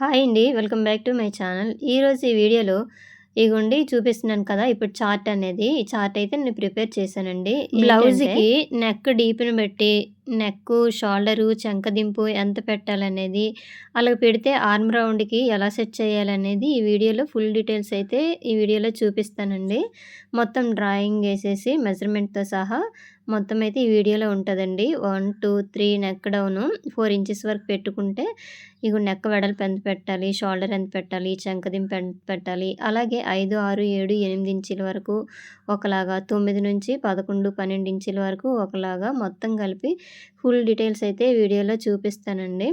Hi అండి. Welcome back to my channel. ఈరోజు ఈ వీడియోలో ఇగోండి చూపిస్తున్నాను కదా ఇప్పుడు చార్ట్ అనేది. ఈ చార్ట్ అయితే నేను ప్రిపేర్ చేశానండి. బ్లౌజ్కి నెక్ డీప్ని బట్టి నెక్ షోల్డరు చంకదింపు ఎంత పెట్టాలనేది అలా పెడితే ఆర్మ్ రౌండ్కి ఎలా సెట్ చేయాలనేది ఈ వీడియోలో ఫుల్ డీటెయిల్స్ అయితే ఈ వీడియోలో చూపిస్తానండి. మొత్తం డ్రాయింగ్ వేసేసి మెజర్మెంట్తో సహా మొత్తం అయితే ఈ వీడియోలో ఉంటుందండి. One two three neck down. Four inches వరకు పెట్టుకుంటే ఇక నెక్ వెడల్పు ఎంత పెట్టాలి షోల్డర్ ఎంత పెట్టాలి చంకదింపు ఎంత పెట్టాలి అలాగే ఐదు ఆరు ఏడు ఎనిమిది ఇంచుల వరకు ఒకలాగా తొమ్మిది నుంచి పదకొండు పన్నెండు ఇంచుల వరకు ఒకలాగా మొత్తం కలిపి ఫుల్ డీటెయిల్స్ అయితే వీడియోలో చూపిస్తానండి.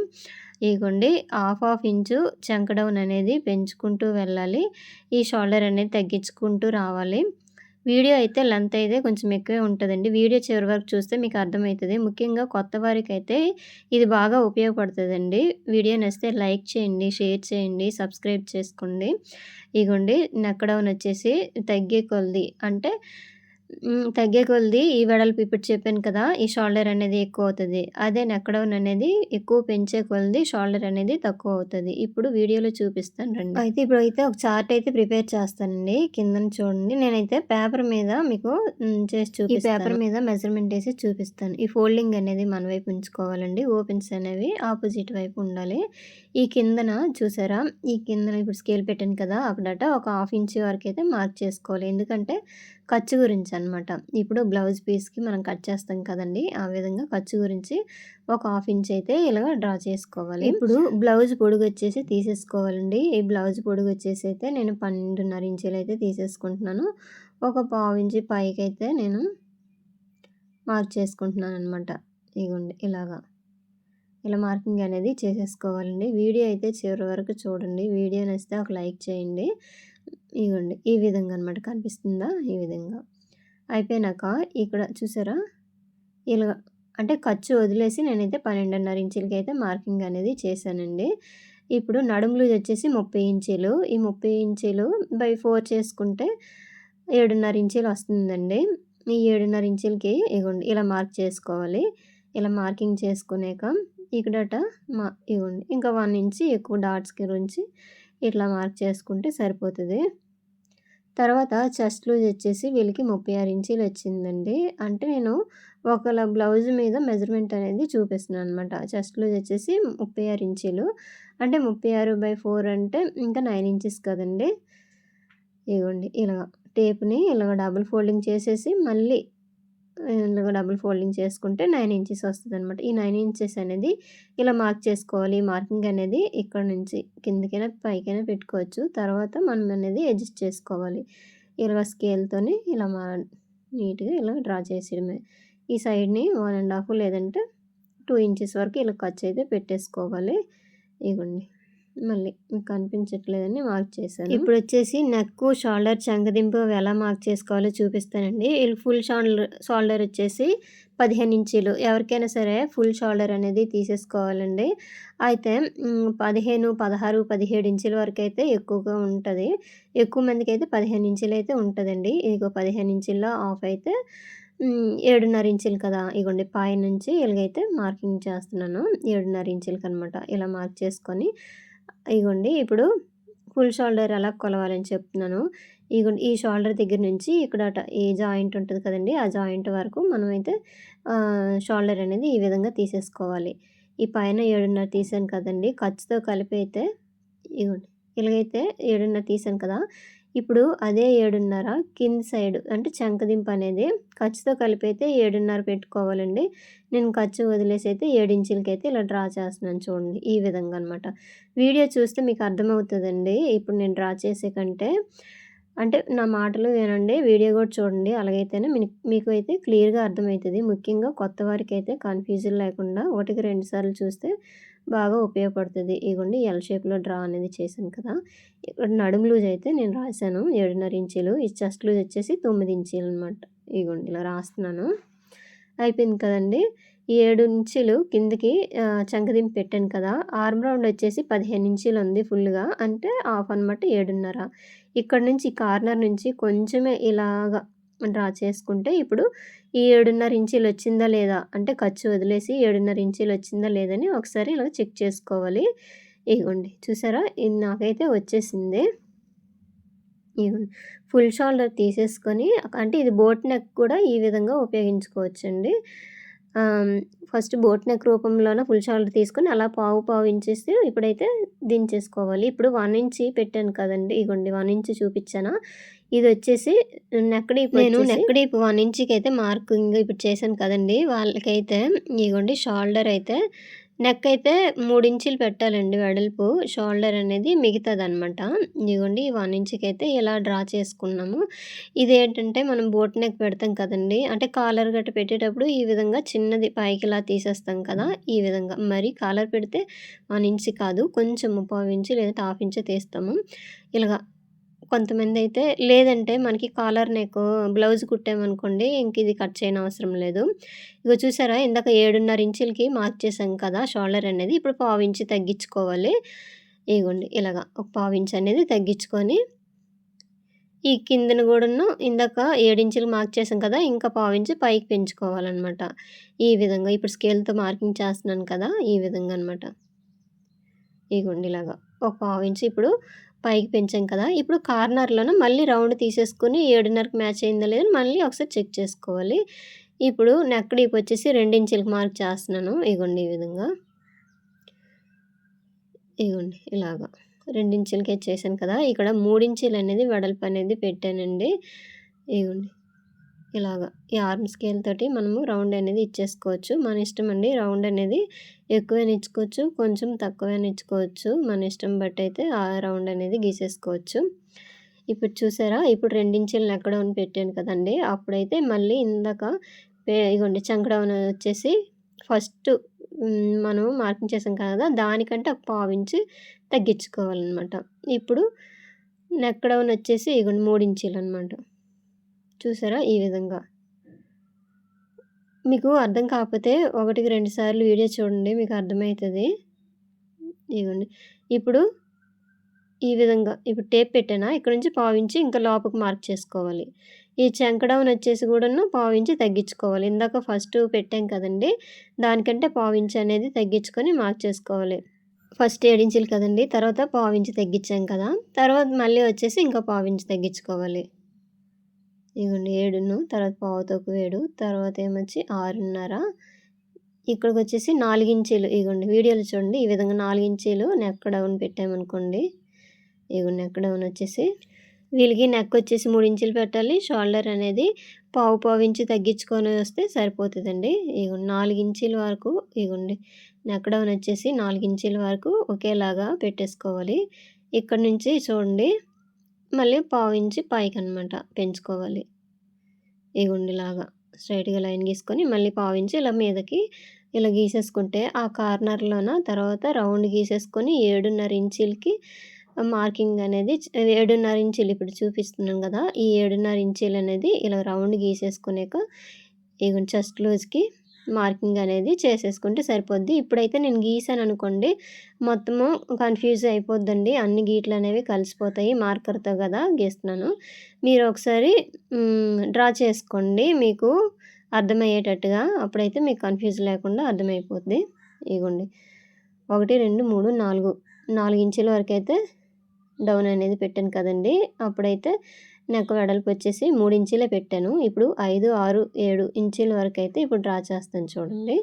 ఇగోండి హాఫ్ హాఫ్ ఇంచు చంక డౌన్ అనేది పెంచుకుంటూ వెళ్ళాలి. ఈ షోల్డర్ అనేది తగ్గించుకుంటూ రావాలి. వీడియో అయితే లెంత్ అయితే కొంచెం ఎక్కువే ఉంటుందండి. వీడియో చివరి వరకు చూస్తే మీకు అర్థమవుతుంది. ముఖ్యంగా కొత్త వారికి అయితే ఇది బాగా ఉపయోగపడుతుందండి. వీడియో నచ్చితే లైక్ చేయండి షేర్ చేయండి సబ్స్క్రైబ్ చేసుకోండి. ఇగోండి నెక్ డౌన్ వచ్చేసి తగ్గే కొలది. అంటే తగ్గే కొలది ఈ వెడల్పు ఇప్పుడు చెప్పాను కదా ఈ షోల్డర్ అనేది ఎక్కువ అవుతుంది. అదే నెక్ డౌన్ అనేది ఎక్కువ పెంచే కొలది షోల్డర్ అనేది తక్కువ అవుతుంది. ఇప్పుడు వీడియోలో చూపిస్తాను రండి. అయితే ఇప్పుడు అయితే ఒక చార్ట్ అయితే ప్రిపేర్ చేస్తానండి. కింద చూడండి. నేనైతే పేపర్ మీద మీకు చేసి చూపి పేపర్ మీద మెజర్మెంట్ వేసి చూపిస్తాను. ఈ ఫోల్డింగ్ అనేది మన వైపు ఉంచుకోవాలండి. ఓపెన్స్ అనేవి ఆపోజిట్ వైపు ఉండాలి. ఈ కిందన చూసారా? ఈ కిందన ఇప్పుడు స్కేల్ పెట్టాను కదా అక్కడట ఒక హాఫ్ ఇంచ్ వరకు అయితే మార్క్ చేసుకోవాలి. ఎందుకంటే ఖర్చు గురించి అనమాట ఇప్పుడు బ్లౌజ్ పీస్కి మనం కట్ చేస్తాం కదండి ఆ విధంగా ఖర్చు గురించి ఒక హాఫ్ ఇంచ్ అయితే ఇలాగ డ్రా చేసుకోవాలి. ఇప్పుడు బ్లౌజ్ పొడుగు వచ్చేసి తీసేసుకోవాలండి. ఈ బ్లౌజ్ పొడుగు వచ్చేసి అయితే నేను పన్నెండున్నర ఇంచులు అయితే తీసేసుకుంటున్నాను. ఒక పావు ఇంచి పైకి అయితే నేను మార్క్ చేసుకుంటున్నాను అనమాట ఇగోండి ఇలాగా. ఇలా మార్కింగ్ అనేది చేసేసుకోవాలండి. వీడియో అయితే చివరి వరకు చూడండి. వీడియో నచ్చితే ఒక లైక్ చేయండి. ఇవ్వండి ఈ విధంగా అనమాట కనిపిస్తుందా? ఈ విధంగా అయిపోయినాక ఇక్కడ చూసారా? ఇలా అంటే ఖర్చు వదిలేసి నేనైతే పన్నెండున్నర ఇంచులకి అయితే మార్కింగ్ అనేది చేశానండి. ఇప్పుడు నడుములు వచ్చేసి ముప్పై ఇంచీలు. ఈ ముప్పై ఇంచీలు బై ఫోర్ చేసుకుంటే ఏడున్నర ఇంచీలు వస్తుందండి. ఈ ఏడున్నర ఇంచులకి ఇగోండి ఇలా మార్క్ చేసుకోవాలి. ఇలా మార్కింగ్ చేసుకునేక ఇక్కడట మా ఇవ్వండి ఇంకా వన్ ఇంచి ఎక్కువ డాట్స్కి గురించి ఇట్లా మార్క్ చేసుకుంటే సరిపోతుంది. తర్వాత చెస్ట్ లూజ్ వచ్చేసి వీళ్ళకి ముప్పై ఆరు ఇంచీలు వచ్చిందండి. అంటే నేను ఒకళ్ళ బ్లౌజ్ మీద మెజర్మెంట్ అనేది చూపిస్తున్నాను అనమాట చెస్ట్ లూజ్ వచ్చేసి ముప్పై ఆరు ఇంచీలు. అంటే ముప్పై ఆరు బై ఫోర్ అంటే ఇంకా నైన్ ఇంచెస్ కదండి. ఇవ్వండి ఇలాగ టేప్ని ఇలాగ డబుల్ ఫోల్డింగ్ చేసేసి మళ్ళీ ఇలాగ డబుల్ ఫోల్డింగ్ చేసుకుంటే నైన్ ఇంచెస్ వస్తుంది అనమాట ఈ నైన్ ఇంచెస్ అనేది ఇలా మార్క్ చేసుకోవాలి. మార్కింగ్ అనేది ఇక్కడ నుంచి కిందకైనా పైకైనా పెట్టుకోవచ్చు. తర్వాత మనం అనేది అడ్జస్ట్ చేసుకోవాలి. ఇలా స్కేల్తోని ఇలా మా నీట్గా ఇలా డ్రా చేసేయడమే. ఈ సైడ్ని వన్ అండ్ హాఫ్ లేదంటే టూ ఇంచెస్ వరకు ఇలా ఖర్చు అయితే పెట్టేసుకోవాలి. ఇవ్వండి మళ్ళీ మీకు కనిపించట్లేదని మార్క్ చేశాను. ఇప్పుడు వచ్చేసి నెక్ షోల్డర్ చంకదింపు ఎలా మార్క్ చేసుకోవాలో చూపిస్తానండి. ఫుల్ షోల్డర్ షోల్డర్ వచ్చేసి పదిహేను ఇంచీలు. ఎవరికైనా సరే ఫుల్ షోల్డర్ అనేది తీసేసుకోవాలండి. అయితే పదిహేను పదహారు పదిహేడు ఇంచుల వరకు అయితే ఎక్కువగా ఉంటుంది. ఎక్కువ మందికి అయితే పదిహేను ఇంచులు అయితే ఉంటుందండి. ఇదిగో పదిహేను ఇంచుల్లో ఆఫ్ అయితే ఏడున్నర ఇంచులు కదా. ఇగోండి పై నుంచి ఇలాగైతే మార్కింగ్ చేస్తున్నాను. ఏడున్నర ఇంచులకి అనమాట ఇలా మార్క్ చేసుకొని ఇగోండి ఇప్పుడు ఫుల్ షోల్డర్ ఎలా కొలవాలని చెప్తున్నాను. ఇగోండి ఈ షోల్డర్ దగ్గర నుంచి ఇక్కడ ఈ జాయింట్ ఉంటుంది కదండి ఆ జాయింట్ వరకు మనమైతే షోల్డర్ అనేది ఈ విధంగా తీసేసుకోవాలి. ఈ పైన ఏడున్నర తీసాను కదండి ఖర్చుతో కలిపి అయితే ఇగోండి ఇలాగైతే ఏడున్నర తీసాను కదా ఇప్పుడు అదే ఏడున్నర కింది సైడ్ అంటే చంకదింపు అనేది ఖర్చుతో కలిపి అయితే ఏడున్నర పెట్టుకోవాలండి. నేను ఖర్చు వదిలేసి అయితే ఏడించులకి అయితే ఇలా డ్రా చేస్తున్నాను చూడండి ఈ విధంగా అనమాట వీడియో చూస్తే మీకు అర్థమవుతుందండి. ఇప్పుడు నేను డ్రా చేసే కంటే అంటే నా మాటలు వినండి వీడియో కూడా చూడండి. అలాగైతేనే మీకు అయితే క్లియర్గా అర్థమవుతుంది. ముఖ్యంగా కొత్త వారికి అయితే కన్ఫ్యూజన్ లేకుండా ఒకటికి రెండు సార్లు చూస్తే బాగా ఉపయోగపడుతుంది. ఇగోండి ఎల్ షేప్లో డ్రా అనేది చేశాను కదా. ఇక్కడ నడుము లూజ్ అయితే నేను రాశాను. ఏడున్నర ఇంచీలు. ఈ చెస్ట్ లూజ్ వచ్చేసి తొమ్మిది ఇంచీలు అనమాట ఇగోండి ఇలా రాస్తున్నాను. అయిపోయింది కదండి. ఏడు ఇంచులు కిందికి చంకదింపు పెట్టాను కదా. ఆర్మ్ రౌండ్ వచ్చేసి పదిహేను ఇంచులు ఉంది ఫుల్గా అంటే హాఫ్ అనమాట ఏడున్నర. ఇక్కడ నుంచి కార్నర్ నుంచి కొంచెమే ఇలాగా డ్రా చేసుకుంటే ఇప్పుడు ఈ ఏడున్నర ఇంచీలు వచ్చిందా లేదా? అంటే ఖర్చు వదిలేసి ఏడున్నర ఇంచీలు వచ్చిందా లేదని ఒకసారి ఇలా చెక్ చేసుకోవాలి. ఇగోండి చూసారా? ఇది నాకైతే వచ్చేసింది. ఇగోండి ఫుల్ షోల్డర్ తీసేసుకొని అంటే ఇది బోట్ నెక్ కూడా ఈ విధంగా ఉపయోగించుకోవచ్చండి. ఫస్ట్ బోట్ నెక్ రూపంలోనే ఫుల్ షోల్డర్ తీసుకొని అలా పావు పావు ఇంచేసి ఇప్పుడైతే దించేసుకోవాలి. ఇప్పుడు వన్ ఇంచి పెట్టాను కదండి ఇగోండి వన్ ఇంచ్ చూపించాను? ఇది వచ్చేసి నెక్ డీప్ నేను నెక్ డీప్ వన్ ఇంచ్కి అయితే మార్కింగ్ ఇప్పుడు చేశాను కదండి వాళ్ళకైతే ఇగోండి షోల్డర్ అయితే నెక్ అయితే మూడు ఇంచులు పెట్టాలండి వెడల్పు. షోల్డర్ అనేది అనమాట ఇదిగోండి వన్ ఇంచుకి అయితే ఇలా డ్రా చేసుకున్నాము. ఇదేంటంటే మనం బోట్ నెక్ పెడతాం కదండి. అంటే కాలర్ గట్ట పెట్టేటప్పుడు ఈ విధంగా చిన్నది పైకి ఇలా తీసేస్తాం కదా ఈ విధంగా. మరి కాలర్ పెడితే వన్ ఇంచ్ కాదు కొంచెం ముప్పై ఇంచు లేదా హాఫ్ ఇంచు తీస్తాము. ఇలాగా కొంతమంది అయితే లేదంటే మనకి కాలర్ నెక్ బ్లౌజ్ కుట్టామనుకోండి ఇంక ఇది కట్ చేయని అవసరం లేదు. ఇక చూసారా ఇందాక ఏడున్నర ఇంచులకి మార్క్ చేసాం కదా షోల్డర్ అనేది. ఇప్పుడు పావు ఇంచు తగ్గించుకోవాలి. ఇగోండి ఇలాగా ఒక పావు ఇంచు అనేది తగ్గించుకొని ఈ కిందన కూడాను ఇందాక ఏడించులు మార్క్ చేసాం కదా ఇంకా పావించి పైకి పెంచుకోవాలన్నమాట. ఈ విధంగా ఇప్పుడు స్కేల్తో మార్కింగ్ చేస్తున్నాను కదా ఈ విధంగా అనమాట ఇగోండి ఇలాగా ఒక పావించి ఇప్పుడు పైకి పెంచాం కదా ఇప్పుడు కార్నర్లోనే మళ్ళీ రౌండ్ తీసేసుకొని ఏడున్నరకు మ్యాచ్ అయిందా లేదని మళ్ళీ ఒకసారి చెక్ చేసుకోవాలి. ఇప్పుడు నెక్ డీప్ వచ్చేసి రెండించులకు మార్క్ చేస్తున్నాను. ఇగోండి ఈ విధంగా. ఇగోండి ఇలాగా రెండించులకే చేశాను కదా ఇక్కడ మూడించులు అనేది వెడల్పు అనేది పెట్టానండి. ఇగోండి. ఇలాగా. ఈ ఆర్మ్ స్కేల్ తోటి మనము రౌండ్ అనేది ఇచ్చేసుకోవచ్చు. మన ఇష్టం అండి రౌండ్ అనేది ఎక్కువైనా ఇచ్చుకోవచ్చు కొంచెం తక్కువైనా ఇచ్చుకోవచ్చు. మన ఇష్టం బట్టి అయితే ఆ రౌండ్ అనేది గీసేసుకోవచ్చు. ఇప్పుడు చూసారా? ఇప్పుడు రెండించెలను నెక్ డౌన్ పెట్టాను కదండి. అప్పుడైతే మళ్ళీ ఇందాక ఇగోండి చంక డౌన్ వచ్చేసి ఫస్ట్ మనం మార్కింగ్ చేసాం కదా దానికంటే ఒక పావించి తగ్గించుకోవాలన్నమాట. ఇప్పుడు నెక్ డౌన్ వచ్చేసి ఇగోండి మూడు ఇంచీలు అనమాట చూసారా ఈ విధంగా? మీకు అర్థం కాకపోతే ఒకటికి రెండు సార్లు వీడియో చూడండి మీకు అర్థమవుతుంది ఇదిగోండి. ఇప్పుడు ఈ విధంగా ఇప్పుడు టేప్ పెట్టానా? ఇక్కడ నుంచి పావించి ఇంకా లోపలికి మార్క్ చేసుకోవాలి. ఈ చెంకడౌన్ వచ్చేసి కూడాను పావించి తగ్గించుకోవాలి. ఇందాక ఫస్ట్ పెట్టాం కదండి దానికంటే పావించి అనేది తగ్గించుకొని మార్క్ చేసుకోవాలి. ఫస్ట్ ఏడించులు కదండి తర్వాత పావించి తగ్గించాం కదా. తర్వాత మళ్ళీ వచ్చేసి ఇంకా పావించి తగ్గించుకోవాలి. ఇగోండి ఏడును తర్వాత పావుతోకు ఏడు తర్వాత ఏమొచ్చి ఆరున్నర. ఇక్కడికి వచ్చేసి నాలుగించీలు. ఇగోండి వీడియోలు చూడండి. ఈ విధంగా నాలుగించీలు నెక్ డౌన్ పెట్టామనుకోండి. ఇగోండి నెక్ డౌన్ వచ్చేసి వీళ్ళకి నెక్ వచ్చేసి మూడు ఇంచులు పెట్టాలి. షోల్డర్ అనేది పావు పావు ఇంచు తగ్గించుకొని వస్తే సరిపోతుందండి. ఇగోండి నాలుగు ఇంచీల వరకు ఇగోండి నెక్ డౌన్ వచ్చేసి నాలుగు వరకు ఒకేలాగా పెట్టేసుకోవాలి. ఇక్కడ నుంచి చూడండి. మళ్ళీ పావు ఇంచి పైకి అనమాట పెంచుకోవాలి. ఈ గుండిలాగా స్ట్రైట్గా లైన్ గీసుకొని మళ్ళీ పావు ఇంచి ఇలా మీదకి ఇలా గీసేసుకుంటే ఆ కార్నర్లోన తర్వాత రౌండ్ గీసేసుకొని ఏడున్నర ఇంచీలకి మార్కింగ్ అనేది ఏడున్నర ఇంచీలు ఇప్పుడు చూపిస్తున్నాం కదా ఈ ఏడున్నర ఇంచీలు అనేది ఇలా రౌండ్ గీసేసుకునేక ఈ చెస్ట్ లూజ్కి మార్కింగ్ అనేది చేసేసుకుంటే సరిపోద్ది. ఇప్పుడైతే నేను గీసాను అనుకోండి మొత్తము కన్ఫ్యూజ్ అయిపోద్దండి. అన్ని గీట్లు అనేవి కలిసిపోతాయి మార్కర్తో కదా గీస్తున్నాను. మీరు ఒకసారి డ్రా చేసుకోండి. మీకు అర్థమయ్యేటట్టుగా అప్పుడైతే మీకు కన్ఫ్యూజ్ లేకుండా అర్థమైపోద్ది. ఇగోండి. ఒకటి రెండు మూడు నాలుగు. నాలుగు ఇంచుల వరకు అయితే డౌన్ అనేది పెట్టాను కదండి. అప్పుడైతే నెక్ వెడల్పు వచ్చేసి మూడు ఇంచీలే పెట్టాను. ఇప్పుడు ఐదు ఆరు ఏడు ఇంచీల వరకు అయితే ఇప్పుడు డ్రా చేస్తాను చూడండి.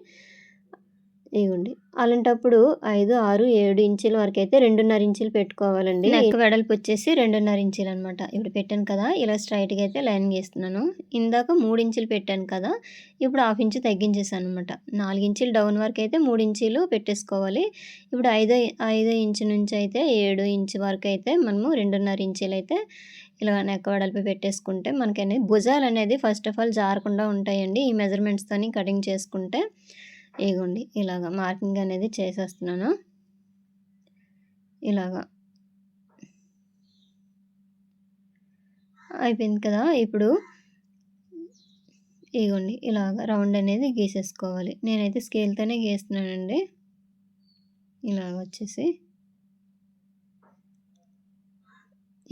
ఇవ్వండి అలాంటప్పుడు ఐదు ఆరు ఏడు ఇంచుల వరకు అయితే రెండున్నర ఇంచులు పెట్టుకోవాలండి. నెక్ వెడల్పు వచ్చేసి రెండున్నర ఇంచులు అనమాట ఇప్పుడు పెట్టాను కదా ఇలా స్ట్రైట్గా అయితే లైన్ గీస్తున్నాను. ఇందాక మూడు ఇంచులు పెట్టాను కదా ఇప్పుడు హాఫ్ ఇంచు తగ్గించేసాను అనమాట నాలుగు ఇంచులు డౌన్ వరకు అయితే మూడు ఇంచులు పెట్టేసుకోవాలి. ఇప్పుడు ఐదో ఐదో ఇంచు నుంచి అయితే ఏడు ఇంచు వరకు అయితే మనము రెండున్నర ఇంచులు అయితే ఇలా నెక్క వెడల్పి పెట్టేసుకుంటే మనకి అనేది భుజాలు అనేది ఫస్ట్ ఆఫ్ ఆల్ జారకుండా ఉంటాయండి. ఈ మెజర్మెంట్స్తోని కటింగ్ చేసుకుంటే ఇగోండి ఇలాగా మార్కింగ్ అనేది చేసేస్తున్నాను. ఇలాగా. అయిపోయింది కదా ఇప్పుడు ఇగోండి ఇలాగ రౌండ్ అనేది గీసేసుకోవాలి. నేనైతే స్కేల్తోనే గీస్తున్నానండి. ఇలాగ వచ్చేసి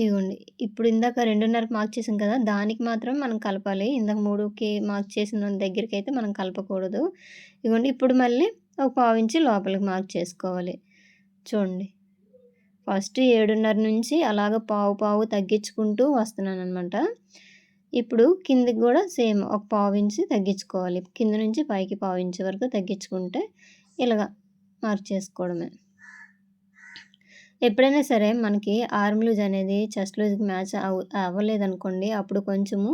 ఇదిగోండి ఇప్పుడు ఇందాక రెండున్నరకు మార్క్ చేసాం కదా దానికి మాత్రం మనం కలపాలి. ఇందాక మూడుకి మార్క్ చేసిన దగ్గరికి అయితే మనం కలపకూడదు. ఇదిగోండి ఇప్పుడు మళ్ళీ ఒక పావు ఇంచి లోపలికి మార్క్ చేసుకోవాలి. చూడండి. ఫస్ట్ ఏడున్నర నుంచి అలాగ పావు పావు తగ్గించుకుంటూ వస్తున్నాను అనమాట ఇప్పుడు కిందికి కూడా సేమ్ ఒక పావు ఇంచి తగ్గించుకోవాలి. కింద నుంచి పైకి పావు ఇంచు వరకు తగ్గించుకుంటే ఇలాగ మార్క్ చేసుకోవడమే. ఎప్పుడైనా సరే మనకి ఆర్మ్ లూజ్ అనేది చెస్ట్ లూజ్కి మ్యాచ్ అవ్ అవ్వలేదనుకోండి అప్పుడు కొంచెము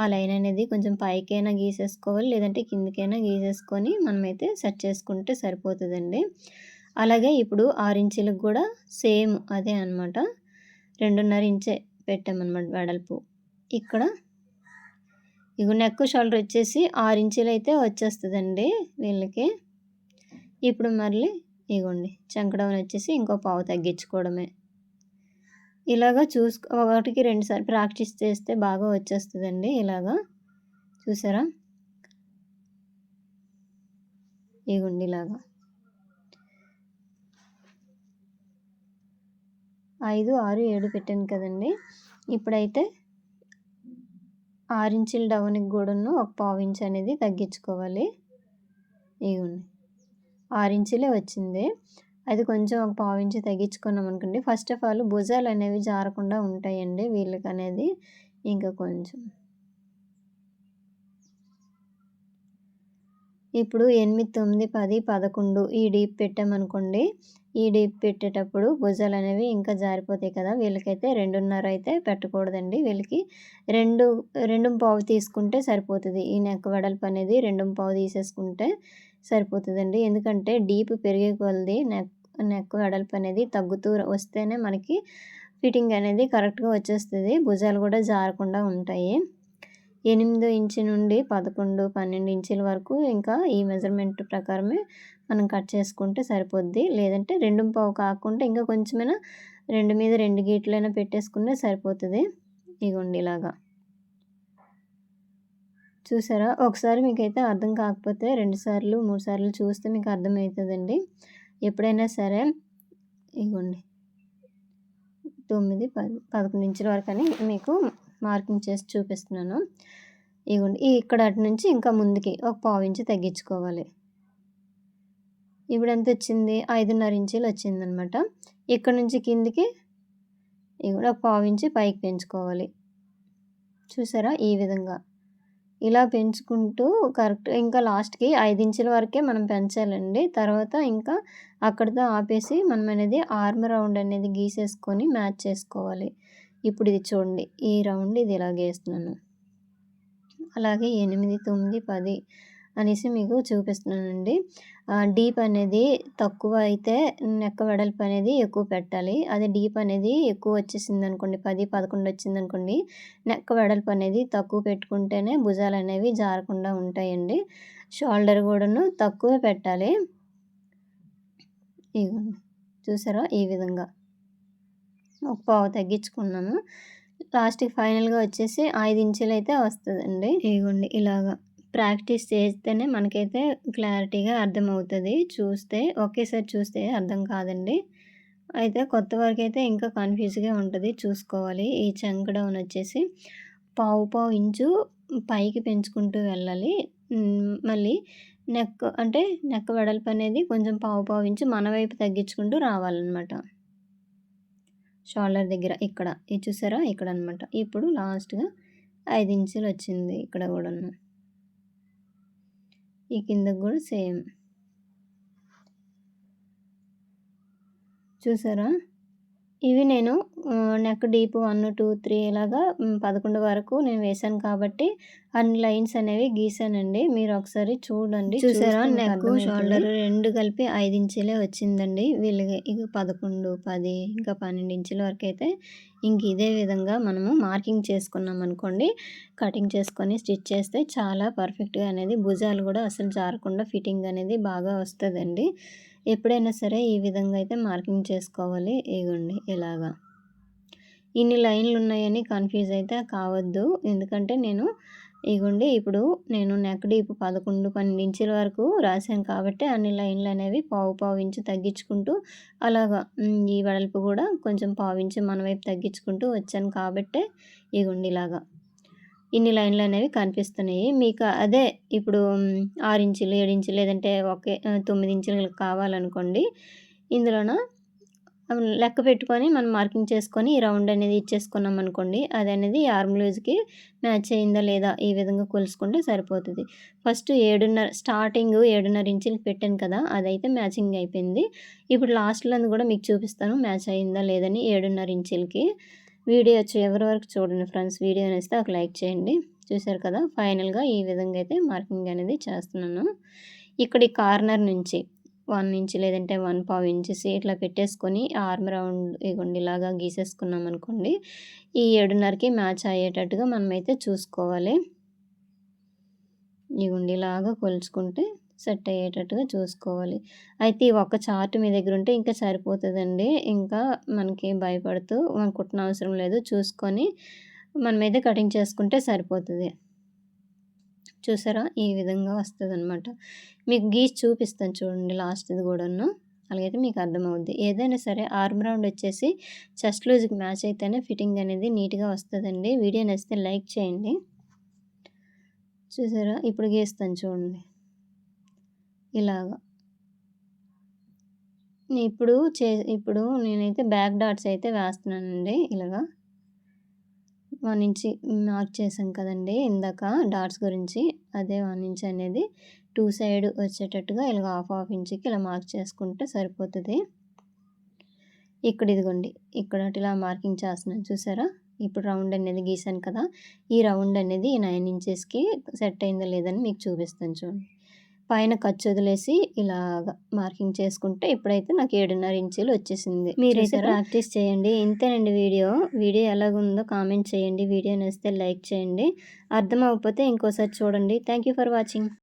ఆ లైన్ అనేది కొంచెం పైకైనా గీసేసుకోవాలి లేదంటే కిందికైనా గీసేసుకొని మనమైతే సెట్ చేసుకుంటే సరిపోతుందండి. అలాగే ఇప్పుడు ఆరు ఇంచులకు కూడా సేమ్ అదే అనమాట రెండున్నర ఇంచే పెట్టామన్నమాట వెడల్పు. ఇక్కడ ఇగో నెక్ షోల్డర్ వచ్చేసి ఆరు ఇంచులు అయితే వచ్చేస్తుందండి వీళ్ళకి. ఇప్పుడు మళ్ళీ ఇగోండి చంకడం వచ్చేసి ఇంకో పావు తగ్గించుకోవడమే. ఇలాగా చూసుకో ఒకటికి రెండుసార్లు ప్రాక్టీస్ చేస్తే బాగా వచ్చేస్తుందండి ఇలాగా. చూసారా? ఇగోండి ఇలాగా. ఐదు ఆరు ఏడు పెట్టాను కదండి. ఇప్పుడైతే ఆరించుల డౌన్కి కూడాను ఒక పావు ఇంచ్ అనేది తగ్గించుకోవాలి. ఇగోండి. ఆరించులే వచ్చింది. అది కొంచెం ఒక పావు ఇంచు తగ్గించుకున్నాం అనుకోండి. ఫస్ట్ ఆఫ్ ఆల్ భుజాలు అనేవి జారకుండా ఉంటాయండి వీళ్ళకి అనేది. ఇంకా కొంచెం. ఇప్పుడు ఎనిమిది తొమ్మిది పది పదకొండు ఈ డీప్ పెట్టామనుకోండి ఈ డీప్ పెట్టేటప్పుడు భుజాలు అనేవి ఇంకా జారిపోతాయి కదా. వీళ్ళకైతే రెండున్నర అయితే పెట్టకూడదండి. వీళ్ళకి రెండు రెండు పావు తీసుకుంటే సరిపోతుంది. ఈ నెక్ వెడల్పు అనేది రెండు పావు తీసేసుకుంటే సరిపోతుందండి. ఎందుకంటే డీప్ పెరిగే కొలది నెక్ నెక్ వెడల్పు అనేది తగ్గుతూ వస్తేనే మనకి ఫిట్టింగ్ అనేది కరెక్ట్గా వచ్చేస్తుంది. భుజాలు కూడా జారకుండా ఉంటాయి. ఎనిమిది ఇంచు నుండి పదకొండు పన్నెండు ఇంచుల వరకు ఇంకా ఈ మెజర్మెంట్ ప్రకారమే మనం కట్ చేసుకుంటే సరిపోద్ది. లేదంటే రెండు పావు కాకుండా ఇంకా కొంచెమైనా రెండు మీద రెండు గీట్లైనా పెట్టేసుకుంటే సరిపోతుంది. ఇగోండి ఇలాగా. చూసారా? ఒకసారి మీకైతే అర్థం కాకపోతే రెండు సార్లు మూడు సార్లు చూస్తే మీకు అర్థమవుతుందండి. ఎప్పుడైనా సరే ఇగోండి. తొమ్మిది పది పదకొండు ఇంచుల వరకు అని మీకు మార్కింగ్ చేసి చూపిస్తున్నాను. ఇగోండి. ఇక్కడ అటు నుంచి ఇంకా ముందుకి ఒక పావు ఇంచు తగ్గించుకోవాలి. ఇప్పుడు ఎంత వచ్చింది? ఐదున్నర ఇంచులు వచ్చిందనమాట. ఇక్కడ నుంచి కిందికి ఇవి ఒక పావు ఇంచు పైకి పెంచుకోవాలి. చూసారా? ఈ విధంగా. ఇలా పెంచుకుంటూ కరెక్ట్ ఇంకా లాస్ట్కి ఐదు ఇంచుల వరకే మనం పెంచాలండి. తర్వాత ఇంకా అక్కడితో ఆపేసి మనం అనేది ఆర్మ్ రౌండ్ అనేది గీసేసుకొని మ్యాచ్ చేసుకోవాలి. ఇప్పుడు ఇది చూడండి ఈ రౌండ్ ఇది ఇలా గీస్తున్నాను అలాగే ఎనిమిది తొమ్మిది పది అనేసి మీకు చూపిస్తున్నానండి. డీప్ అనేది తక్కువ అయితే నెక్క వెడల్పు అనేది ఎక్కువ పెట్టాలి. అదే డీప్ అనేది ఎక్కువ వచ్చేసింది అనుకోండి పది పదకొండు వచ్చింది అనుకోండి నెక్క వెడల్పు అనేది తక్కువ పెట్టుకుంటేనే భుజాలు అనేవి జారకుండా ఉంటాయండి. షోల్డర్ కూడాను తక్కువ పెట్టాలి. ఇవ్వండి చూసారా ఈ విధంగా? ఒక పావు తగ్గించుకున్నాము లాస్ట్కి ఫైనల్గా వచ్చేసి ఐదు ఇంచులు అయితే వస్తుందండి. ఇగోండి ఇలాగా. ప్రాక్టీస్ చేస్తేనే మనకైతే క్లారిటీగా అర్థమవుతుంది. చూస్తే ఒకేసారి చూస్తే అర్థం కాదండి. అయితే కొత్త వరకు అయితే ఇంకా కన్ఫ్యూజ్గా ఉంటుంది. చూసుకోవాలి. ఈ చంక్ డౌన్ వచ్చేసి పావు పావు ఇంచు పైకి పెంచుకుంటూ వెళ్ళాలి. మళ్ళీ నెక్ అంటే నెక్ వెడల్పు అనేది కొంచెం పావు పావు ఇంచు మన వైపు తగ్గించుకుంటూ రావాలన్నమాట. షోల్డర్ దగ్గర ఇక్కడ. ఇది చూసారా? ఇక్కడ అనమాట ఇప్పుడు లాస్ట్గా ఐదు ఇంచులు వచ్చింది ఇక్కడ కూడా ఈ కిందకు కూడా సేమ్. చూసారా? ఇవి నేను neck deep one two three ఇలాగా పదకొండు వరకు నేను వేసాను కాబట్టి అన్ని లైన్స్ అనేవి గీసానండి. మీరు ఒకసారి చూడండి. చూసారా? నెక్ షోల్డర్ రెండు కలిపి ఐదు ఇంచులే వచ్చిందండి. వీళ్ళకి ఇక పదకొండు పది ఇంకా పన్నెండు ఇంచుల వరకు అయితే ఇంక ఇదే విధంగా మనము మార్కింగ్ చేసుకున్నాం అనుకోండి. కటింగ్ చేసుకొని స్టిచ్ చేస్తే చాలా పర్ఫెక్ట్గా అనేది భుజాలు కూడా అసలు జారకుండా ఫిట్టింగ్ అనేది బాగా వస్తుందండి. ఎప్పుడైనా సరే ఈ విధంగా అయితే మార్కింగ్ చేసుకోవాలి. ఇగోండి ఇలాగా. ఇన్ని లైన్లు ఉన్నాయని కన్ఫ్యూజ్ అయితే కావద్దు. ఎందుకంటే నేను ఇగోండి ఇప్పుడు నేను నెక్ డీప్ పదకొండు పన్నెండు ఇంచుల వరకు రాశాను కాబట్టి అన్ని లైన్లు అనేవి పావు పావు ఇంచు తగ్గించుకుంటూ అలాగా ఈ వెడల్పు కూడా కొంచెం పావు ఇంచు మన వైపు తగ్గించుకుంటూ వచ్చాను కాబట్టే ఇగోండి ఇలాగా. ఇన్ని లైన్లు అనేవి కనిపిస్తున్నాయి. మీకు అదే ఇప్పుడు ఆరు ఇంచులు ఏడు ఇంచులు లేదంటే ఒకే తొమ్మిది ఇంచులు కావాలనుకోండి ఇందులోన లెక్క పెట్టుకొని మనం మార్కింగ్ చేసుకొని ఈ రౌండ్ అనేది ఇచ్చేసుకున్నాం అనుకోండి అది అనేది ఆర్మ్ లూజ్కి మ్యాచ్ అయిందా లేదా ఈ విధంగా కొలుసుకుంటే సరిపోతుంది. ఫస్ట్ ఏడున్నర స్టార్టింగ్ ఏడున్నర ఇంచులు పెట్టాను కదా అదైతే మ్యాచింగ్ అయిపోయింది. ఇప్పుడు లాస్ట్లో కూడా మీకు చూపిస్తాను మ్యాచ్ అయిందా లేదని ఏడున్నర ఇంచులకి. వీడియో వచ్చి ఎవరి వరకు చూడండి ఫ్రెండ్స్ వీడియో అనేస్తే ఒక లైక్ చేయండి. చూసారు కదా ఫైనల్గా ఈ విధంగా అయితే మార్కింగ్ అనేది చేస్తున్నాను. ఇక్కడ ఈ కార్నర్ నుంచి వన్ ఇంచ్ లేదంటే వన్ పావు ఇంచెస్ ఇట్లా పెట్టేసుకొని ఆర్మ్ రౌండ్ ఇగోండి ఇలాగా గీసేసుకున్నాం అనుకోండి ఈ ఏడున్నరకి మ్యాచ్ అయ్యేటట్టుగా మనమైతే చూసుకోవాలి. ఇగోండి ఇలాగా కొలుచుకుంటే సెట్ అయ్యేటట్టుగా చూసుకోవాలి. అయితే ఈ ఒక్క చార్ట్ మీ దగ్గర ఉంటే ఇంకా సరిపోతుందండి. ఇంకా మనకి భయపడుతూ మనం కుట్టిన అవసరం లేదు. చూసుకొని మనమైతే కటింగ్ చేసుకుంటే సరిపోతుంది. చూసారా? ఈ విధంగా వస్తుంది అనమాట మీకు గీసి చూపిస్తాను చూడండి లాస్ట్ది కూడాను. అలాగైతే మీకు అర్థమవుద్ది. ఏదైనా సరే ఆర్మ్ రౌండ్ వచ్చేసి చెస్ట్ లూజ్కి మ్యాచ్ అయితేనే ఫిట్టింగ్ అనేది నీట్గా వస్తుందండి. వీడియో నచ్చితే లైక్ చేయండి. చూసారా? ఇప్పుడు గీస్తాను చూడండి. ఇలాగా. ఇప్పుడు చే ఇప్పుడు నేనైతే బ్యాక్ డాట్స్ అయితే వేస్తున్నానండి ఇలాగా. వన్ ఇంచ్ మార్క్ చేసాం కదండి ఇందాక డాట్స్ గురించి. అదే వన్ ఇంచ్ అనేది టూ సైడ్ వచ్చేటట్టుగా ఇలా హాఫ్ హాఫ్ ఇంచ్కి ఇలా మార్క్ చేసుకుంటే సరిపోతుంది. ఇక్కడ ఇదిగోండి ఇక్కడ ఇలా మార్కింగ్ చేస్తున్నాను చూసారా? ఇప్పుడు రౌండ్ అనేది గీసాను కదా ఈ రౌండ్ అనేది ఈ నైన్ ఇంచెస్కి సెట్ అయిందో లేదని మీకు చూపిస్తాను చూడండి. పైన ఖర్చు వదిలేసి ఇలాగ మార్కింగ్ చేసుకుంటే ఇప్పుడైతే నాకు ఏడున్నర ఇంచులు వచ్చేసింది. మీరైతే ప్రాక్టీస్ చేయండి. ఇంతేనండి వీడియో. వీడియో ఎలాగుందో కామెంట్ చేయండి. వీడియో నచ్చితే లైక్ చేయండి. అర్థం అవ్వకపోతే ఇంకోసారి చూడండి. Thank you for watching.